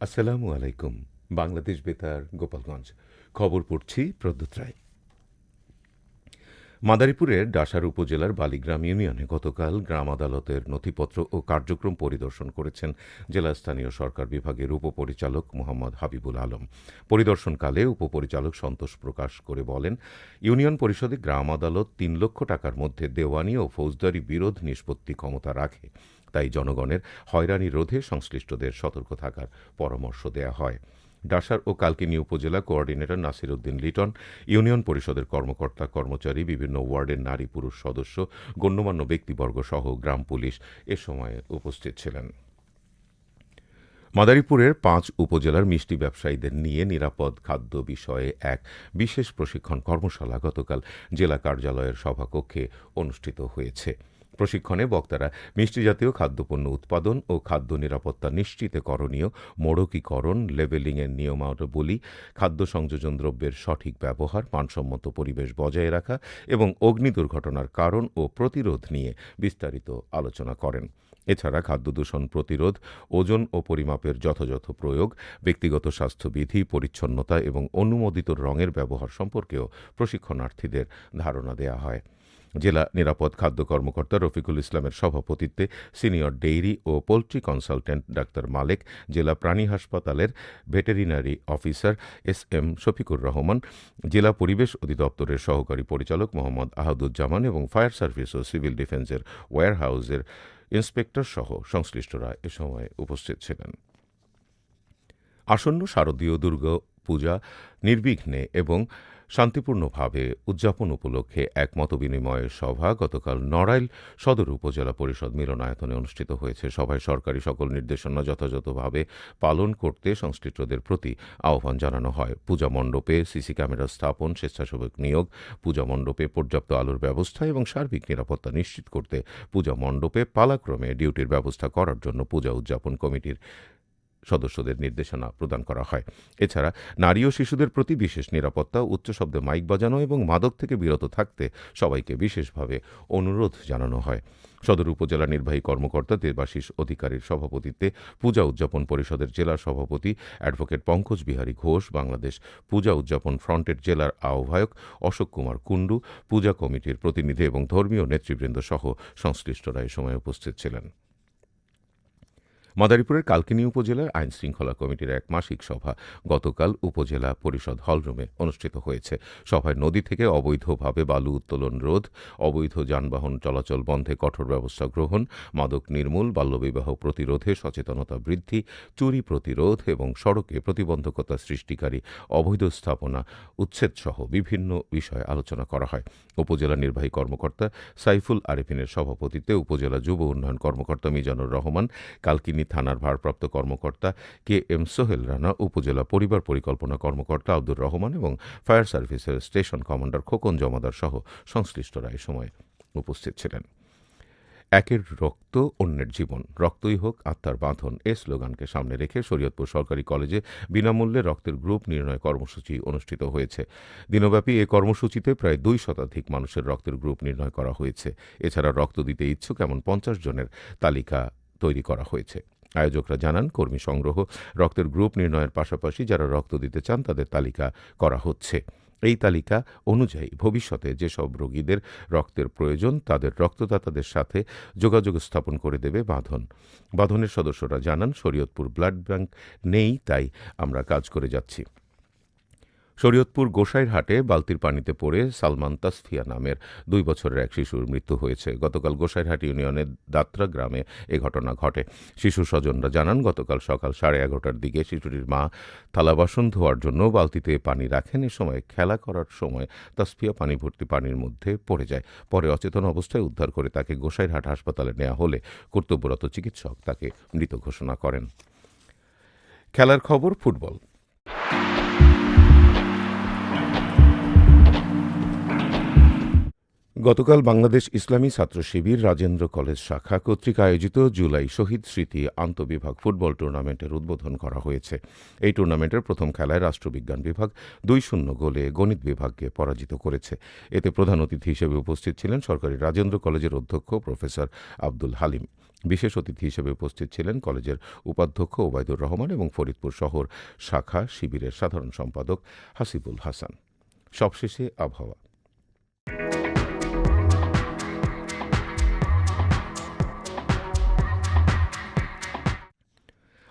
আসসালামু আলাইকুম, বাংলাদেশ বেতার, গোপালগঞ্জ। খবর পড়ছি প্রদ্যুৎ রায় মাদারীপুরের ডাসার উপজেলার বালিগ্রাম ইউনিয়নে গতকাল গ্রাম আদালতের নথিপত্র ও কার্যক্রম পরিদর্শন করেছেন জেলা স্থানীয় সরকার বিভাগের উপপরিচালক মোহাম্মদ হাবিবুল আলম। পরিদর্শনকালে উপপরিচালক সন্তোষ প্রকাশ করে বলেন, ইউনিয়ন পরিষদে গ্রাম আদালত তিন লক্ষ টাকার মধ্যে দেওয়ানি ও ফৌজদারি বিরোধ নিষ্পত্তি ক্ষমতা রাখে। তাই জনগণের হয়রানি রোধে সংশ্লিষ্টদের সতর্ক থাকার পরামর্শ দেয়া হয়। ডাসার ও কালকিনি উপজেলা কোঅর্ডিনেটর নাসির উদ্দিন লিটন, ইউনিয়ন পরিষদের কর্মকর্তা, কর্মচারী, বিভিন্ন ওয়ার্ডের নারী পুরুষ সদস্য, গণ্যমান্য ব্যক্তিবর্গ সহ গ্রাম পুলিশ এ সময়ে উপস্থিত ছিলেন। মাদারীপুরের পাঁচ উপজেলার মিষ্টি ব্যবসায়ীদের নিয়ে নিরাপদ খাদ্য বিষয়ে এক বিশেষ প্রশিক্ষণ কর্মশালা গতকাল জেলা কার্যালয়ের সভাকক্ষে অনুষ্ঠিত হয়েছে। প্রশিক্ষণে বক্তারা মিষ্টি জাতীয় খাদ্যপণ্য উৎপাদন ও খাদ্য নিরাপত্তা নিশ্চিত করণীয় মোড়কীকরণ লেবেলিংয়ের নিয়মাবলী, খাদ্য সংযোজন দ্রব্যের সঠিক ব্যবহার, মানসম্মত পরিবেশ বজায় রাখা এবং অগ্নি দুর্ঘটনার কারণ ও প্রতিরোধ নিয়ে বিস্তারিত আলোচনা করেন। এছাড়া খাদ্য দূষণ প্রতিরোধ, ওজন ও পরিমাপের যথাযথ প্রয়োগ, ব্যক্তিগত স্বাস্থ্যবিধি, পরিচ্ছন্নতা এবং অনুমোদিত রঙের ব্যবহার সম্পর্কেও প্রশিক্ষণার্থীদের ধারণা দেওয়া হয়। জেলা নিরাপদ খাদ্য কর্মকর্তা রফিকুল ইসলামের সভাপতিত্বে সিনিয়র ডেইরি ও পোলট্রি কনসালটেন্ট ডাক্তার মালেক, জেলা প্রাণী হাসপাতালের veterinary officer S M Shafiqur Rahman, জেলা পরিবেশ অধিদপ্তরের সহকারী পরিচালক মোহাম্মদ আহাদুজ্জামান এবং ফায়ার সার্ভিস ও সিভিল ডিফেন্সের ওয়্যার হাউসের ইন্সপেক্টর সহ সংশ্লিষ্টরা এ সময় উপস্থিত ছিলেন। আসন্ন শারদীয় দুর্গা পূজা নির্বিঘ্নে এবং শান্তিপূর্ণভাবে উদযাপন উপলক্ষে এক মতবিনিময় সভা গতকাল নড়াইল সদর উপজেলা পরিষদ মিলনায়তনে অনুষ্ঠিত হয়েছে। সভায় সরকারি সকল নির্দেশনা যথাযথভাবে পালন করতে সংশ্লিষ্টদের প্রতি আহ্বান জানানো হয়। পূজা মণ্ডপে সিসি ক্যামেরা স্থাপন, স্বেচ্ছাসেবক নিয়োগ, পূজা মণ্ডপে পর্যাপ্ত আলোর ব্যবস্থা এবং সার্বিক নিরাপত্তা নিশ্চিত করতে পূজা মণ্ডপে পালাক্রমে ডিউটির ব্যবস্থা করার জন্য পূজা উদযাপন কমিটির সদস্যদের নির্দেশনা প্রদান করা হয়। এছাড়া নারী ও শিশুদের প্রতি বিশেষ নিরাপত্তা, উচ্চ শব্দে মাইক বাজানো এবং মাদক থেকে বিরত থাকতে সবাইকে বিশেষভাবে অনুরোধ জানানো হয়। সদর উপজেলা নির্বাহী কর্মকর্তা, দেবাশিস অধিকারীর সভাপতিত্বে পূজা উদযাপন পরিষদের জেলা সভাপতি অ্যাডভোকেট পঙ্কজ বিহারী ঘোষ, বাংলাদেশ পূজা উদযাপন ফ্রন্টের জেলার আহ্বায়ক অশোক কুমার কুণ্ডু, পূজা কমিটির প্রতিনিধি এবং ধর্মীয় নেতৃবৃন্দ সহ সংশ্লিষ্টরা এ সময় উপস্থিত ছিলেন। মাদারীপুরের কালকিনি উপজেলার আইন শৃঙ্খলা কমিটির এক মাসিক সভা গতকাল উপজেলা পরিষদ হলরুমে অনুষ্ঠিত হয়েছে। সভায় নদী থেকে অবৈধভাবে বালু উত্তোলন রোধ, অবৈধ যানবাহন চলাচল বন্ধে কঠোর ব্যবস্থা গ্রহণ, মাদক নির্মূল, বাল্যবিবাহ প্রতিরোধে সচেতনতা বৃদ্ধি, চুরি প্রতিরোধ এবং সড়কে প্রতিবন্ধকতা সৃষ্টিকারী অবৈধ স্থাপনা উচ্ছেদ সহ বিভিন্ন বিষয়ে আলোচনা করা হয়। উপজেলা নির্বাহী কর্মকর্তা সাইফুল আরেফিনের সভাপতিত্বে উপজেলা যুব উন্নয়ন কর্মকর্তা মিজানুর রহমান কালকিনি থানার ভারপ্রাপ্ত কর্মকর্তা কে এম সোহেল রানা, উপজেলা পরিবার পরিকল্পনা কর্মকর্তা আব্দুর রহমান এবং ফায়ার সার্ভিসের স্টেশন কমান্ডার খোকন জমাদার সহ সংশ্লিষ্টরা এ সময় উপস্থিত ছিলেন। একের রক্ত অন্যের জীবন, রক্তই হোক আত্মার বাঁধন, এ স্লোগানকে সামনে রেখে শরীয়তপুর সরকারি কলেজে বিনামূল্যে রক্তের গ্রুপ নির্ণয় কর্মসূচি অনুষ্ঠিত হয়েছে। দিনব্যাপী এ কর্মসূচিতে প্রায় দুই শতাধিক মানুষের রক্তের গ্রুপ নির্ণয় করা হয়েছে। এছাড়া রক্ত দিতে ইচ্ছুক এমন পঞ্চাশ জনের তালিকা তৈরি করা হয়েছে। আয়োজকরা জানান, কর্মী সংগ্রহ, রক্তের গ্রুপ নির্ণয়ের পাশাপাশি যারা রক্ত দিতে চান তাদের তালিকা করা হচ্ছে। এই তালিকা অনুযায়ী ভবিষ্যতে যেসব রোগীদের রক্তের প্রয়োজন তাদের রক্তদাতাদের সাথে যোগাযোগ স্থাপন করে দেবে বাঁধন। বাঁধনের সদস্যরা জানান, শরীয়তপুর ব্লাড ব্যাংক নেই, তাই আমরা কাজ করে যাচ্ছি। শরীয়তপুর গোসাইরহাটে বালতির পানিতে পড়ে সালমান তাসফিয়া নামের দুই বছরের এক শিশুর মৃত্যু হয়েছে। গতকাল গোসাইরহাট ইউনিয়নের দাত্রা গ্রামে এ ঘটনা ঘটে। শিশু স্বজনরা জানান, গতকাল সকাল সাড়ে এগারোটার দিকে শিশুটির মা থালা বাসন ধোয়ার জন্য বালতিতে পানি রাখেন। এ সময় খেলা করার সময় তাসফিয়া পানি ভর্তি পানির মধ্যে পড়ে যায়। পরে অচেতন অবস্থায় উদ্ধার করে তাকে গোসাইরহাট হাসপাতালে নেওয়া হলে কর্তব্যরত চিকিৎসক তাকে মৃত ঘোষণা করেন। খেলার খবর, ফুটবল। গতকাল বাংলাদেশ ইসলামী ছাত্র শিবির রাজেন্দ্র কলেজ শাখা কর্তৃক আয়োজিত জুলাই শহীদ স্মৃতি আন্তবিভাগ ফুটবল টুর্নামেন্টের উদ্বোধন করা হয়েছে। এই টুর্নামেন্টের প্রথম খেলায় রাষ্ট্রবিজ্ঞান বিভাগ দুই শূন্য গোলে গণিত বিভাগকে পরাজিত করেছে। এতে প্রধান অতিথি হিসেবে উপস্থিত ছিলেন সরকারি রাজেন্দ্র কলেজের অধ্যক্ষ প্রফেসর আব্দুল হালিম। বিশেষ অতিথি হিসেবে উপস্থিত ছিলেন কলেজের উপাধ্যক্ষ ওবায়দুর রহমান এবং ফরিদপুর শহর শাখা শিবিরের সাধারণ সম্পাদক হাসিবুল হাসান। সবশেষে আবহাওয়া।